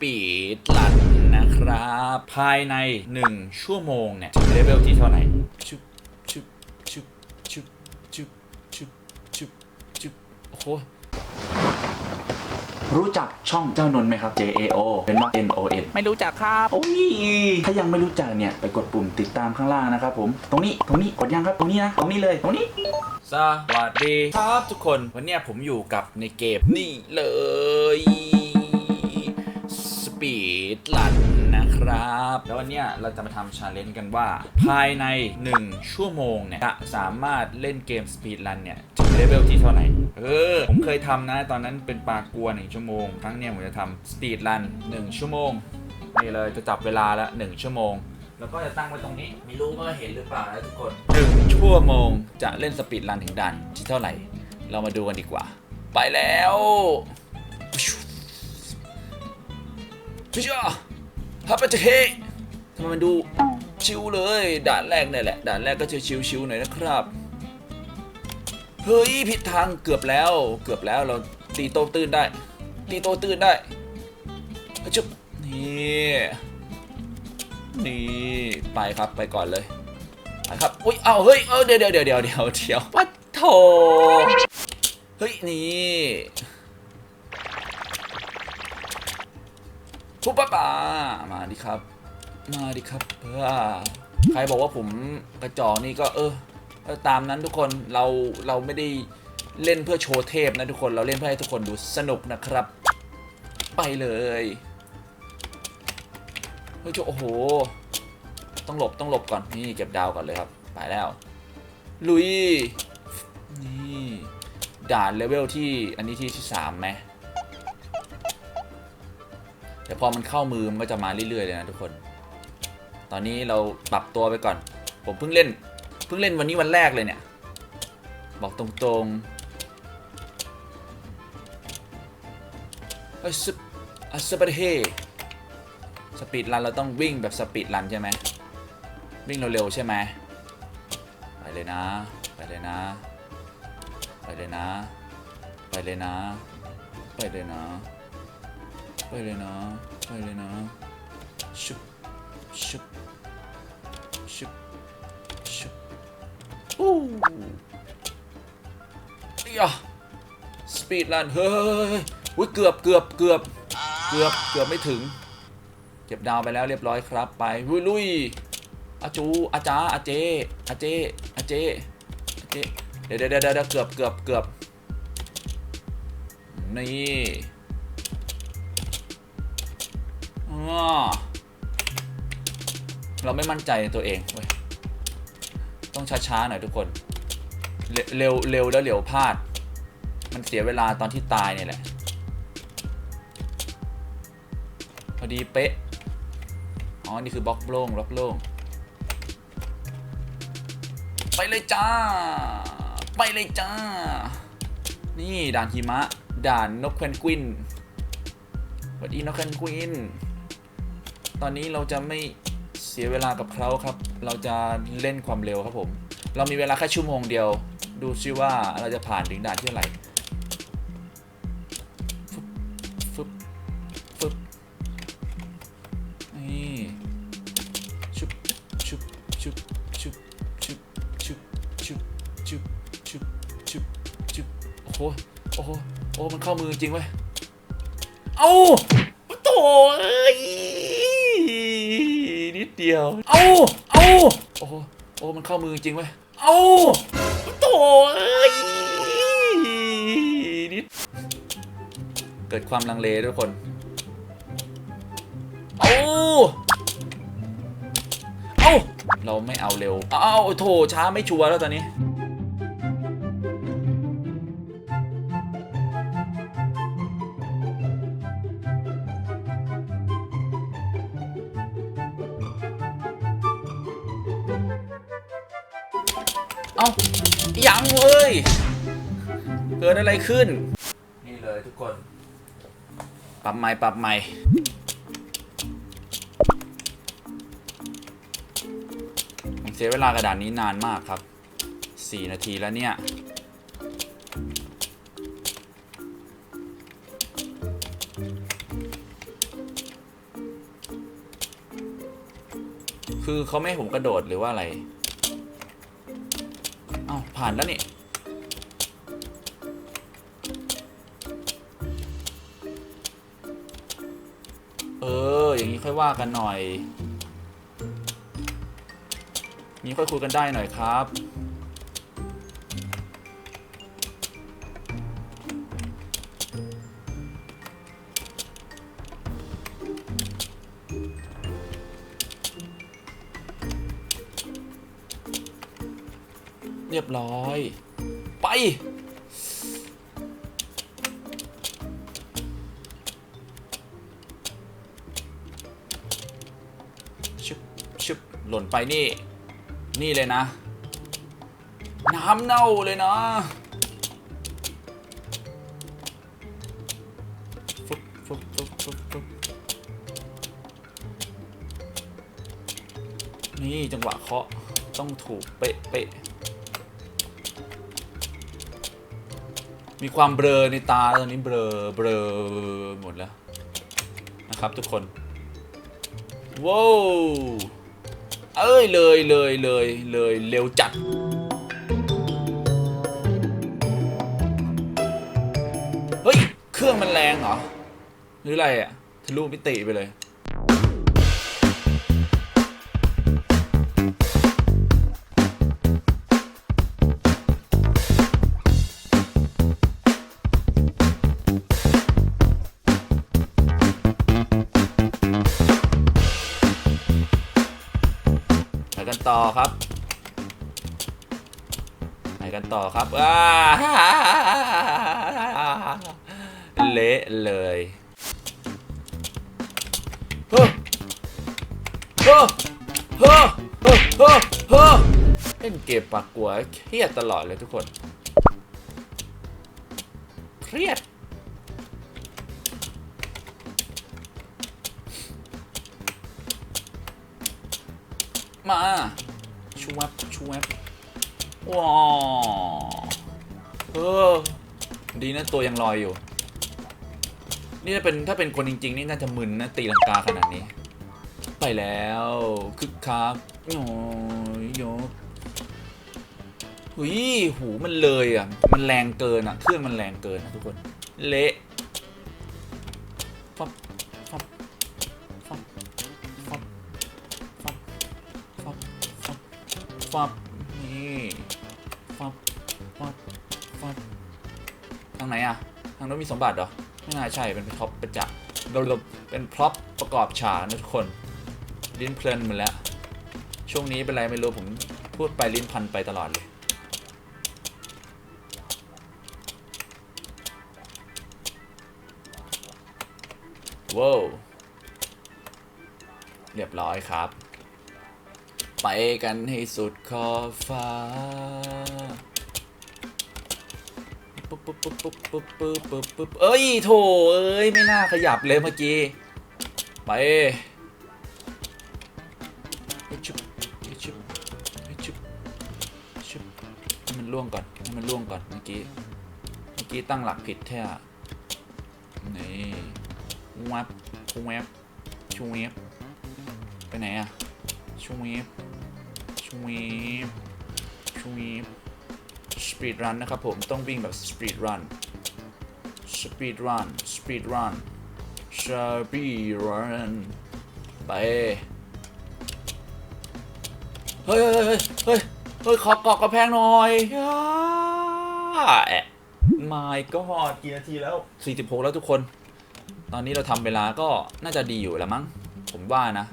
ปีดลันนะครับ ภายใน 1 ชั่วโมงเนี่ยถึงเลเวลที่เท่าไหร่ชุบชุบชุบชุบชุบชุบชุบชุบโอ้โหรู้จักช่องเจ้านนท์ไหมครับ J A O เป็นว่า N O N ไม่รู้จักครับ โอ้ย ถ้ายังไม่รู้จักเนี่ย ไปกดปุ่มติดตามข้างล่างนะครับผม ตรงนี้ ตรงนี้ กดยังครับ ตรงนี้นะ ตรงนี้เลย ตรงนี้ สวัสดีครับทุกคน วันเนี้ยผมอยู่กับในเกมนี่เลยส ปีดลันนะครับ แล้ววันนี้เราจะมาทำชาเลนจ์กันว่า ภายใน 1 ชั่วโมงเนี่ยจะสามารถเล่นเกมสปีดลันเนี่ยถึงเลเวลที่เท่าไหร่ เออ ผมเคยทำนะ ตอนนั้นเป็นปลากลัว 1 ชั่วโมง ครั้งเนี้ยผมจะทำสปีดลัน1 ชั่วโมง นี่เลยจะจับเวลาละ 1 ชั่วโมงแล้วก็จะตั้งไว้ตรงนี้ ไม่รู้ว่าเห็นหรือเปล่านะทุกคนหนึ่งชั่วโมงจะเล่นสปีดรันถึงดันที่เท่าไหร่ เรามาดูกันดีกว่า ไปแล้ว ชิชาฮับไปเททำไมมันดูชิวเลย ด่านแรกนี่แหละ ด่านแรกก็จะชิวๆหน่อยนะครับ เฮ้ยผิดทางเกือบแล้ว เกือบแล้วเราตีโตตื้นได้ ตีโตตื้นได้อะจุ๊บนี่นี่ไปครับไปก่อนเลยไปครับอุ้ยเอาเฮ้ยเออเดี๋ยวเดี๋ยวเดี๋ยวเดี๋ยวเดี๋ยวเดี๋ยววัดโถเฮ้ยนี่ ปุ๊บปป้ามาดิครับ มาดิครับเพื่อใครบอกว่าผมกระจอกนี่ก็เออตามนั้นทุกคนเราเราไม่ได้เล่นเพื่อโชว์เทพนะทุกคนเราเล่นเพื่อให้ทุกคนดูสนุกนะครับ ไปเลยเฮ้ยโจโอ้โห ต้องหลบต้องหลบก่อนนี่เก็บดาวก่อนเลยครับไปแล้ว ลุยนี่ด่านเลเวลที่อันนี้ที่ที่สามไหม แต่พอมันเข้ามือมันก็จะมาเรื่อยๆเลยนะทุกคน ตอนนี้เราปรับตัวไปก่อน ผมเพิ่งเล่น เพิ่งเล่นวันนี้วันแรกเลยเนี่ย บอกตรงๆเฮ้ยสปอะสปาเฮสปีดรันเราต้องวิ่งแบบสปีดรันใช่ไหมวิ่งเร็วๆใช่ไหมไปเลยนะ ไปเลยนะ ไปเลยนะ ไปเลยนะ ไปเลยนะ ไปเลยนะไปเลยนะชุบชุบชุบชุบอู้ยะสปีดรันเฮ้ยอุ้ยเกือบเกือบเกือบเกือบเกือบไม่ถึง เก็บดาวไปแล้วเรียบร้อยครับไปลุยลุยอาจูอาจาอาเจอาเจอาเจอาเจเดเดี๋ยวเดี๋ยวเดี๋ยวเกือบเกือบเกือบนี่ เราไม่มั่นใจในตัวเองเว้ยต้องช้าๆหน่อยทุกคน เร็วเร็วแล้วเหลียวพลาด มันเสียเวลาตอนที่ตายเนี่ยแหละ พอดีเป๊ะ อ๋อ นี่คือบล็อกโล่งบล็อกโล่ง ไปเลยจ้า ไปเลยจ้า นี่ด่านหิมะ ด่านนกเพนกวินสวัสดีนกเพนกวิน ตอนนี้เราจะไม่เสียเวลากับเขาครับ เราจะเล่นความเร็วครับผม เรามีเวลาแค่ชั่วโมงเดียว ดูซิว่าเราจะผ่านถึงด่านที่เท่าไหร่ฟึบฟึบฟึบนี่ชุบชุบชุบชุบชุบชุบชุบชุบชุบชุบชุบโอ้โห โอ้โห โอ้ มันเข้ามือจริงเว้ย เอ้าโถ่เอ้ยนิ ดเดียว เอ้าเอ้าโอ้โหโอ้มันเข้ามือจริงเว้ยเอ้าโถ่เอ้ยนิดเกิดความลังเลทุกคนเอาเอาเราไม่เอาเร็วเอาโถช้าไม่ชัวร์แล้วตอนนี้ ย เกิดอะไรขึ้น นี่เลยทุกคน ปรับใหม่ปรับใหม่ ผมเสียเวลากระดานนี้นานมากครับ 4 นาทีแล้วเนี่ย คือเขาไม่ให้ผมกระโดดหรือว่าอะไร อ้าวผ่านแล้วนี่ ว่ากันหน่อยนี้ค่อยคุยกันได้หน่อยครับเรียบร้อย ไป หล่นไปนี่ นี่เลยนะ น้ำเน่าเลยนะฟึบฟึบฟึบฟึบฟึบนี่จังหวะเคาะต้องถูกเป๊ะเป๊ะมีความเบลอในตาตอนนี้เบลอเบลอหมดแล้ว นะครับทุกคน ว้าว เอ้ยเลยเลยเลยเลยเร็วจัดเฮ้ยเครื่องมันแรงเหรอหรืออะไรอะทะลุมิติไปเลย ต่อครับอ้าเละเลยเฮ้อเฮ้อเฮ้อเฮ้อเฮ้อเล่นเกมปากกัวเครียดตลอดเลยทุกคนเครียดมาชวบชวบว้าว เออ ดีนะตัวยังลอยอยู่ นี่ถ้าเป็นถ้าเป็นคนจริง ๆ นี่น่าจะมึนนะตีลังกาขนาดนี้ ไปแล้วคึกคักโยโยหุยหูมันเลยอะ มันแรงเกินอะ เครื่องมันแรงเกินนะทุกคน เละฟับฟับฟับฟับฟับฟับฟับางนู้นมีสมบัติเหรอ ไม่น่าใช่ เป็นท็อปประจักษ์เราเป็นพร็อพประกอบฉากนะทุกคน ลิ้นเพลินหมดแล้ว ช่วงนี้เป็นไรไม่รู้ ผมพูดไปลิ้นพันไปตลอดเลย ว้าวเรียบร้อยครับ ไปกันให้สุดขอบฟ้า ปุ๊บปุ๊บปุ๊บปุ๊บปุ๊บปุ๊บปุ๊บปุ๊บเอ้ยโถเอ้ยไม่น่าขยับเลยเมื่อกี้ไปเฮ้ชุบเฮ้ชุบเฮ้ชุบชุบให้มันล่วงก่อนให้มันล่วงก่อนเมื่อกี้เมื่อกี้ตั้งหลักผิดแท้นี่วับแวบชูวบไปไหนอะชูวีปชวีปชวีป สปีดรันนะครับผมต้องวิ่งแบบสปีดรันสปีดรันสปีดรันสปีดรันไปเฮ้ยเฮ้ยเฮ้ยเฮ้ยเฮ้ยขอเกาะกระแพงหน่อยอ่าแอะไม่ก็หอดกี่นาทีแล้ว 46 แล้วทุกคน ตอนนี้เราทำเวลาก็น่าจะดีอยู่แล้วมั้ง ผมว่านะ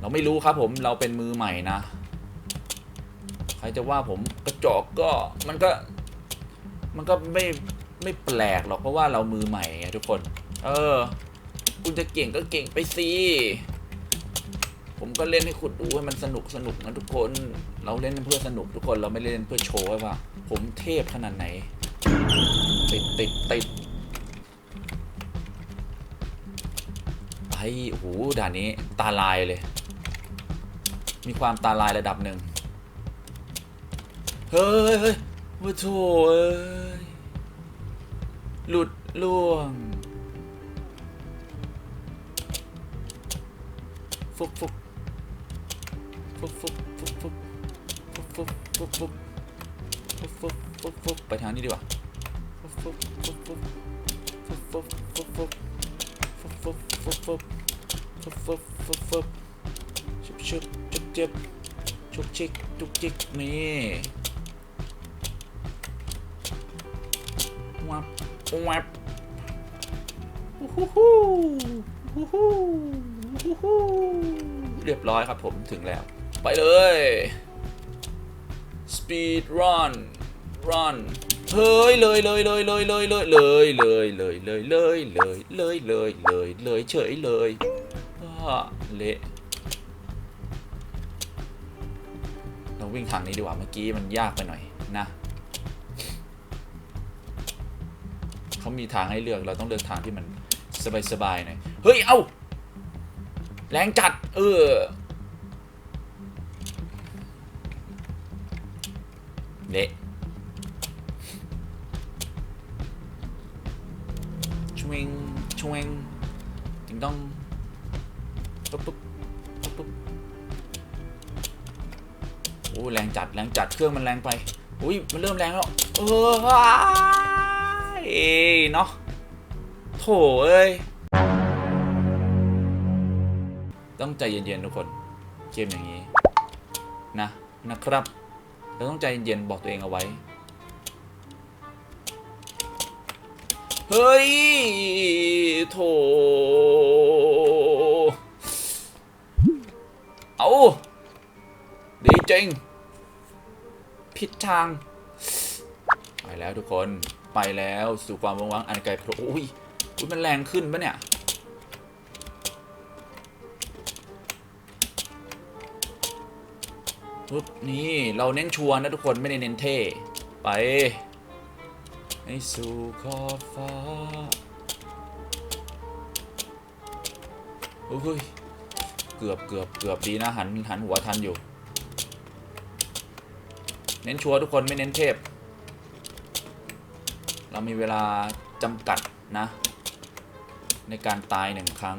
เราไม่รู้ครับผมเราเป็นมือใหม่นะใครจะว่าผมกระจอกก็มันก็ มันก็ไม่ไม่แปลกหรอกเพราะว่าเรามือใหม่ไงทุกคน เออ คุณจะเก่งก็เก่งไปสิผมก็เล่นให้คุณดูให้มันสนุกสนุกนะทุกคน เราเล่นเพื่อสนุกทุกคนเราไม่เล่นเพื่อโชว์ว่า ผมเทพขนาดไหน ติดติดติดไอ้โอ้โหด่านนี้ตาลายเลย มีความตาลายระดับหนึ่ง เฮ้ยเฮ้ยว่าโถเอ้ย หลุดล่วง ฟุกฟุกฟุบฟุบฟุบฟุบฟุบฟุบฟุบฟุบฟุบฟุบฟุบฟุบไปทางนี้ดีกว่าฟุบฟุบฟุบฟุบฟุบฟุบฟุบฟุบฟุบฟุบฟุบฟุบฟุบฟุบฟุบฟุบชุบชุบจุบจิบชุบชิกจุกจิกนี่ บวับฮู้ฮู้ฮู้ฮู้ฮู้ฮู้ฮู้เรียบร้อยครับผมถึงแล้ว ไปเลย speed run run เฮ้ยเลยเลยเลยเลยเลยเลยเลยเลยเลยเลยเลยเลยเลยเลยเลยเลยเฉยเลยอ่าเละเราวิ่งทางนี้ดีกว่าเมื่อกี้มันยากไปหน่อยนะ เขามีทางให้เลือกเราต้องเลือกทางที่มันสบายๆหน่อยเฮ้ย เอ้าแรงจัด เออ เละชวงชวงติงต้องปุ๊บปุ๊บปุ๊บปุ๊บโอ้แรงจัด แรงจัด เครื่องมันแรงไป อุ้ย มันเริ่มแรงแล้ว เออ เนาะโถเอ้ย ต้องใจเย็นๆทุกคนเกมอย่างนี้นะนะครับเราต้องใจเย็นๆบอกตัวเองเอาไว้ เฮ้ยโถเอาดีจริงผิดทางไปแล้วทุกคน ไปแล้วสู่ความว่างวังอันไกลโพ้นอุ้ยอุ้ยมันแรงขึ้นปะเนี่ยปุ๊บนี่ เราเน้นชัวร์นะทุกคนไม่ได้เน้นเท่ ไปให้สู่ขอบฟ้าโอ้ยเกือบเกือบเกือบดีนะหันหันหัวทันอยู่ เน้นชัวร์ทุกคนไม่เน้นเทพ เรามีเวลาจำกัดนะ ในการตายหนึ่งครั้ง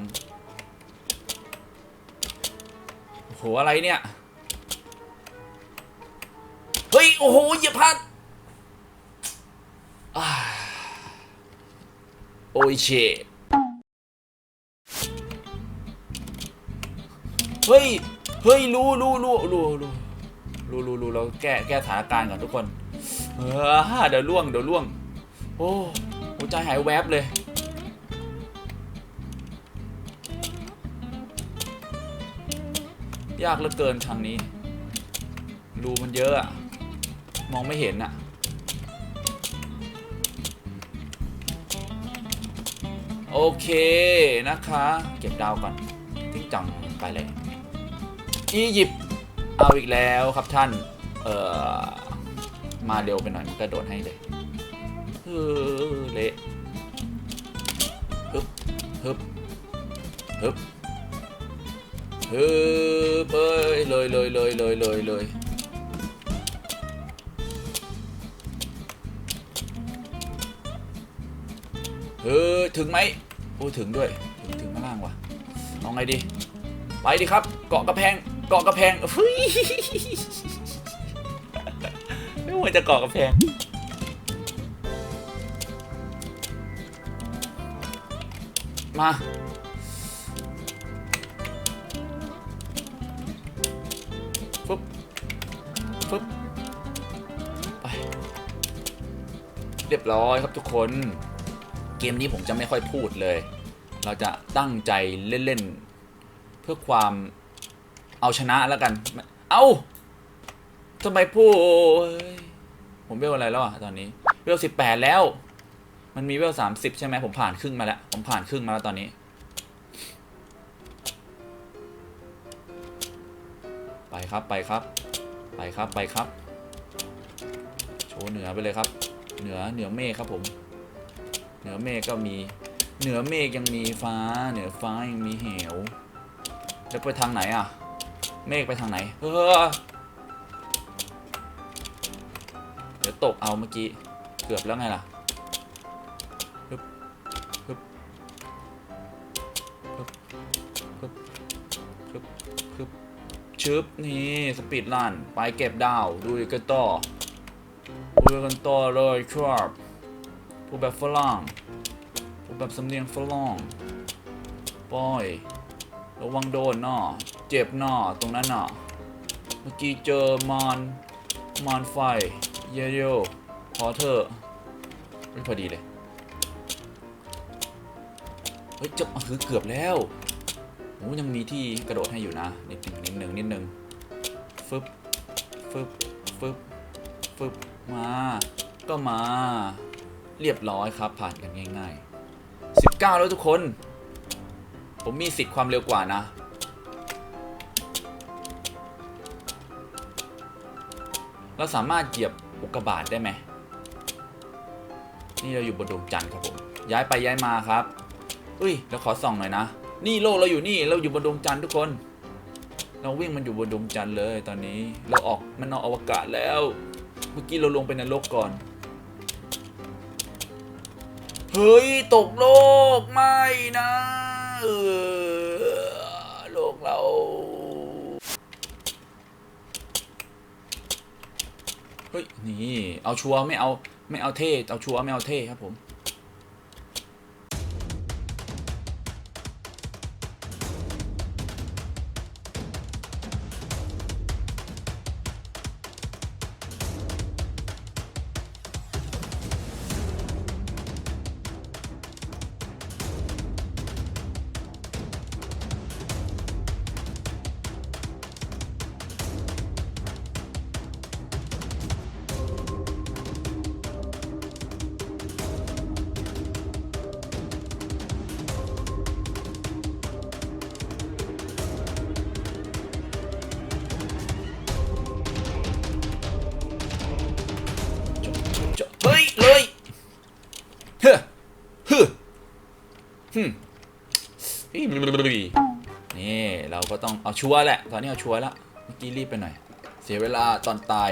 โอ้โหอะไรเนี่ย เฮ้ย โอ้โหอย่าพลาดอ่าโอ้ยเชเฮ้ย เฮ้ย รู้รู้รู้รู้รู้รู้รู้รู้เราแก้แก้สถานการณ์ก่อนทุกคน เดี๋ยวล่วง เดี๋ยวล่วง อ้หัวใจหายแวบเลย ยากเหลือเกินทางนี้ รูมันเยอะอะมองไม่เห็นอะโอเคนะคะ เก็บดาวก่อนทิ้งจังไปเลย อียิปต์เอาอีกแล้วครับท่าน เอ่อ มาเร็วไปหน่อยมันกระโดดให้เลย ออเละฮึบฮึบฮึบฮึบเอ้ยเลยเลยเลยเลยเลยเลยเออถึงไหมโอ้ถึงด้วย ถึงถึงข้างล่างว่ะเอาไงดี ไปดิครับ เกาะกระแพง เกาะกระแพงเฮ้ยไม่ว่าจะเกาะกระแพง มาฟึบฟึบไปเรียบร้อยครับทุกคน เกมนี้ผมจะไม่ค่อยพูดเลย เราจะตั้งใจเล่นๆ เพื่อความเอาชนะแล้วกัน เอา้าทำไมพูดผมเวลอะไรแล้วอะตอนนี้เวลสิบแปดแล้ว มันมีเวลสามสิบใช่ไหมผมผ่านครึ่งมาแล้ว ผมผ่านครึ่งมาแล้วตอนนี้ ไปครับไปครับ ไปครับไปครับ โชว์เหนือไปเลยครับ เหนือเหนือเมฆครับผม เหนือเมฆก็มี เหนือเมฆยังมีฟ้า เหนือฟ้ายังมีเหวแล้วไปทางไหนอะ เมฆไปทางไหน เออเดี๋ยวตกเอาเมื่อกี้ เกือบแล้วไงล่ะ ชึบนี่สปีดลันไปเก็บดาวดูกันต่อดูกันต่อเลยครับพูดแบบฝรั่งพูดแบบสำเนียงฝรั่งปอยระวังโดนเนาะเจ็บเนาะตรงนั้นเนาะเมื่อกี้เจอมอนมอนไฟเยโยพอเถอไม่พอดีเลยเฮ้ยจะคือเกือบแล้ว โอ้ยังมีที่กระโดดให้อยู่นะ นิดหนึ่งนิดหนึ่งนิดหนึ่งฟึบฟึบฟึบฟึบมา ก็มา เรียบร้อยครับ ผ่านกันง่ายๆ 19 แล้วทุกคน ผมมีสิทธิ์ความเร็วกว่านะ เราสามารถเหยียบอุกกาบาตได้ไหม นี่เราอยู่บนดวงจันทร์ครับผม ย้ายไปย้ายมาครับ อุ้ยเราขอส่องหน่อยนะ นี่โลกเราอยู่นี่เราอยู่บนดวงจันทร์ทุกคน เราวิ่งมันอยู่บนดวงจันทร์เลยตอนนี้เราออกมันนอกอวกาศแล้ว เมื่อกี้เราลงไปในโลกก่อน เฮ้ยตกโลกไม่นะเออโลกเราเฮ้ยนี่เอาชัวร์ไม่เอาไม่เอาเท่เอาชัวร์ไม่เอาเท่ครับผม ฮึฮึนี่ เราก็ต้องเอาชัวร์แหละ ตอนนี้เอาชัวร์ละ เมื่อกี้รีบไปหน่อย เสียเวลาตอนตาย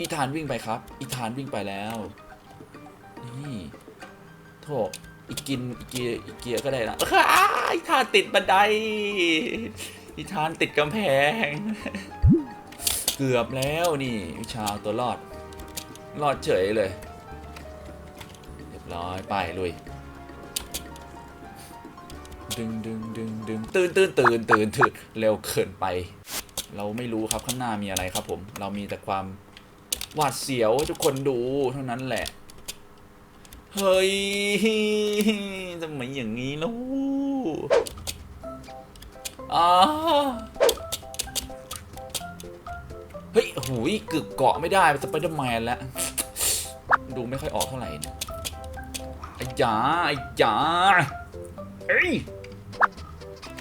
อีธานวิ่งไปครับ อีธานวิ่งไปแล้ว นี่โถอีกินอีเกียอีเกียก็ได้นะอีธานติดบันได อีธานติดกำแพง เกือบแล้วนี่วิชาเอาตัวรอด รอดเฉยเลย เรียบร้อยไปลุยดึงดึงดึงดึงตื่นตื่นตื่นตื่นตื่นเร็วเกินไป เราไม่รู้ครับข้างหน้ามีอะไรครับผม เรามีแต่ความ หวาดเสียวให้ทุกคนดูเท่านั้นแหละ เฮ้ยทำไมอย่างนี้ลูกอ้าเฮ้ยหูยกึกเกาะไม่ได้เป็นสไปเดอร์แมนแล้ว ดูไม่ค่อยออกเท่าไหร่นะไอ้จ๋าไอ้จ๋าเอ้ย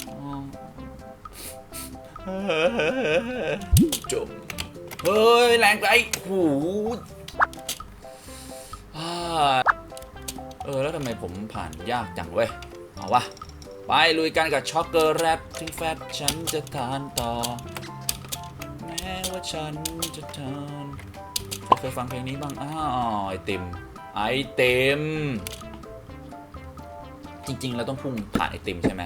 อ๋อจบ เฮ้ยแรงไปหูอ่เออแล้วทำไมผมผ่านยากจังเว้ย เอาวะ ไปลุยกันกับช็อกโกแลตถึงแฟตฉันจะทานต่อ แม้ว่าฉันจะทานเคยฟังเพลงนี้บ้างอ้าวไอติม ไอติม จริง ๆ เราต้องพุ่งผ่านไอติมใช่ไหม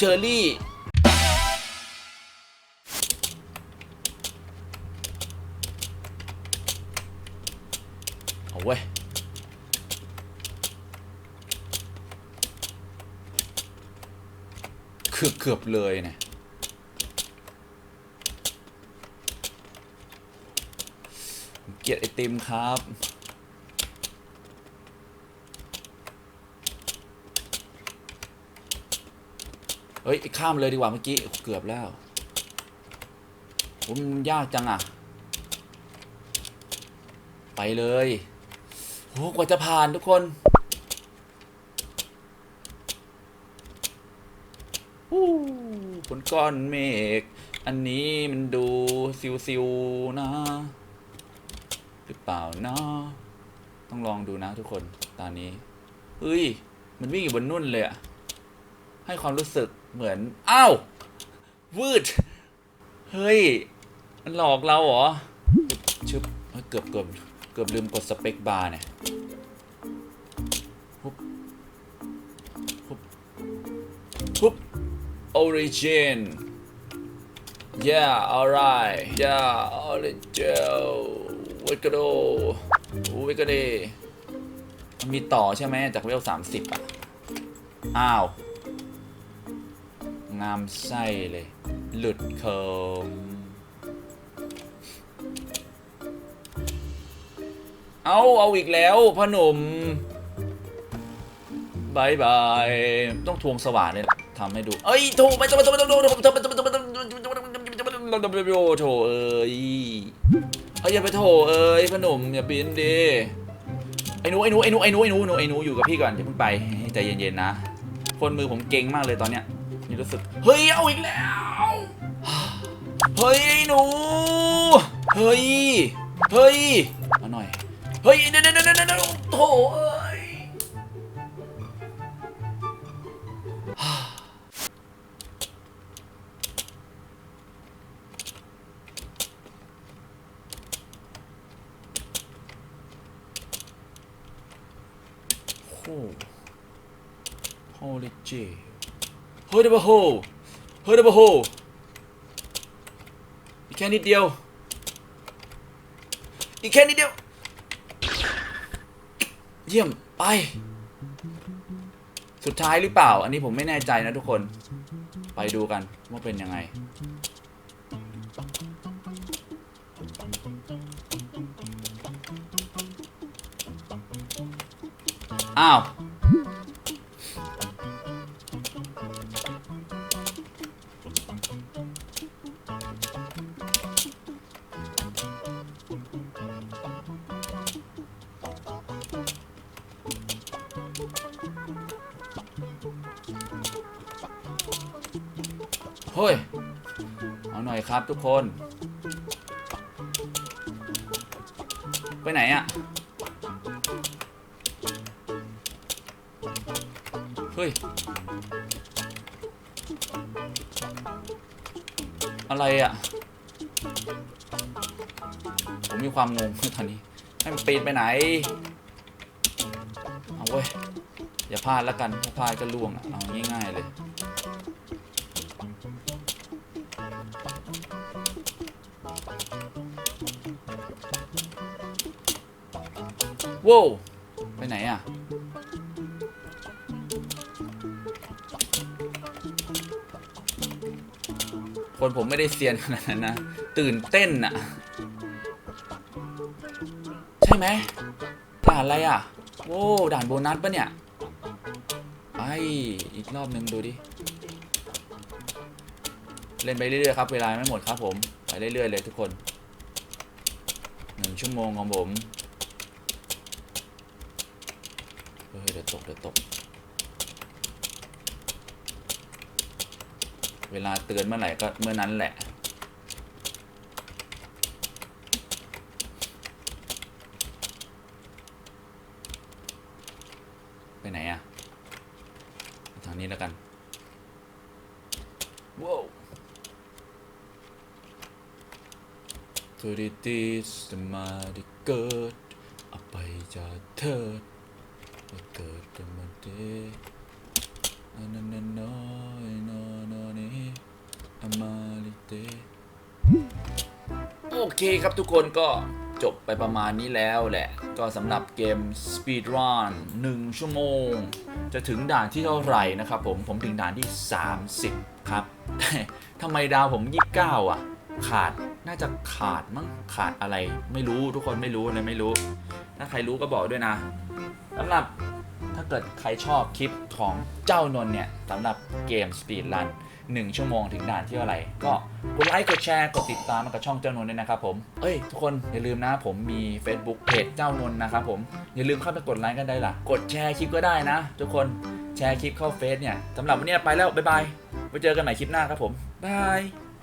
เชอรี่ เอาเว้ย เกือบเกือบเลยเนี่ยเกลียดไอติมครับ เฮ้ยข้ามเลยดีกว่าเมื่อกี้เกือบแล้วผมยากจังอะ ไปเลยโหกว่าจะผ่านทุกคนฮู้บนก้อนเมฆอันนี้มันดูซิวๆนะ หรือเปล่านะ ต้องลองดูนะทุกคนตอนนี้เฮ้ย มันวิ่งอยู่บนนุ่นเลยอะให้ความรู้สึก เหมือน อ้าว วืด เฮ้ย มันหลอกเราเหรอชึบเกือบเกือบเกือบลืมกดสเปคบาร์เนี่ยปุ๊บปุ๊บปุ๊บ origin yeah alright yeah origin วิกโดวิกโดมันมีต่อใช่ไหมจากเวลสามสิบอะ อ้าว งามไส้เลย หลุดเคิมเอาเอาอีกแล้วพ่อหนุ่มบายบาย ต้องทวงสว่านเลยทำให้ดู เอ้ยถูกไปถูกไปถูกไปถูกไปถูกไปถูกไปถูกไปถูกไปถูกไปโถเอ้ยเอ้ยอย่าไปโถเอ้ยพ่อหนุ่มอย่าบินดิไอ้หนูไอ้หนูไอ้หนูไอ้หนูไอ้หนูไอ้หนูอยู่กับพี่ก่อนอย่าเพิ่งไปใจเย็นๆนะคนมือผมเก่งมากเลยตอนเนี้ย นี่รู้สึก เฮ้ย เอาอีกแล้ว เฮ้ยไอ้หนู เฮ้ย เฮ้ย มาหน่อย เฮ้ยเดี๋ยวเดี๋ยวเดี๋ยวโถเอ้ยโอ้ Holy J เฮ้ยดับเบิลโฮเฮ้ยดับเบิลโฮอีกแค่นิดเดียว อีกแค่นิดเดียว เยี่ยม ไป สุดท้ายหรือเปล่า อันนี้ผมไม่แน่ใจนะทุกคน ไปดูกันว่าเป็นยังไงอ้าว เฮ้ย เอาหน่อยครับทุกคน ไปไหนอะเฮ้ย อะไรอะผมมีความงงตอนนี้ ให้มันปีนไปไหน เอาเว้ย อย่าพลาดแล้วกัน ถ้าพลาดก็ล่วงอะเอาง่าย ว้าวไปไหนอะ คนผมไม่ได้เซียนขนาดนั้นนะ ตื่นเต้นอะ ใช่ไหมด่านอะไรอะ โว้ด่านโบนัสปะเนี่ย ไป อีกรอบหนึ่งดูดิ เล่นไปเรื่อยๆครับ เวลาไม่หมดครับผม ไปเรื่อยๆเลยทุกคนหนึ่งชั่วโมงของผม เฮ้ยเดี๋ยวตกเดี๋ยวตก เวลาเตือนเมื่อไหร่ก็เมื่อนั้นแหละ ไปไหนอะทางนี้แล้วกันว้าวทุริติสมาดิเกิดอภัยจะเถิดว่า เกิดกันมาเดนานานานานาเนอามาลิเตโอเคครับทุกคนก็จบไปประมาณนี้แล้วแหละ ก็สำหรับเกม Speed Run 1 ชั่วโมง จะถึงด่านที่เท่าไหร่นะครับผม ผมถึงด่านที่ 30 ครับทำไมดาวผม 29 อะ ขาดน่าจะขาดมั้งขาดอะไร ไม่รู้ทุกคนไม่รู้เลยไม่รู้ ถ้าใครรู้ก็บอกด้วยนะสำหรับ เกิดใครชอบคลิปของเจ้านนท์เนี่ยสำหรับเกม Speed Run 1ชั่วโมงถึงด่านที่เท่าไหร่ก็กดไลค์กดแชร์กดติดตามกับช่องเจ้านนท์ด้วยนะครับผมเอ้ยทุกคนอย่าลืมนะผมมี Facebook เพจเจ้านนท์นะครับผมอย่าลืมเข้าไปกดไลค์กันได้ล่ะ กดแชร์คลิปก็ได้นะ ทุกคนแชร์คลิปเข้าเฟซเนี่ยสำหรับวันนี้ไปแล้วบ๊ายบายไว้เจอกันใหม่คลิปหน้าครับผมบาย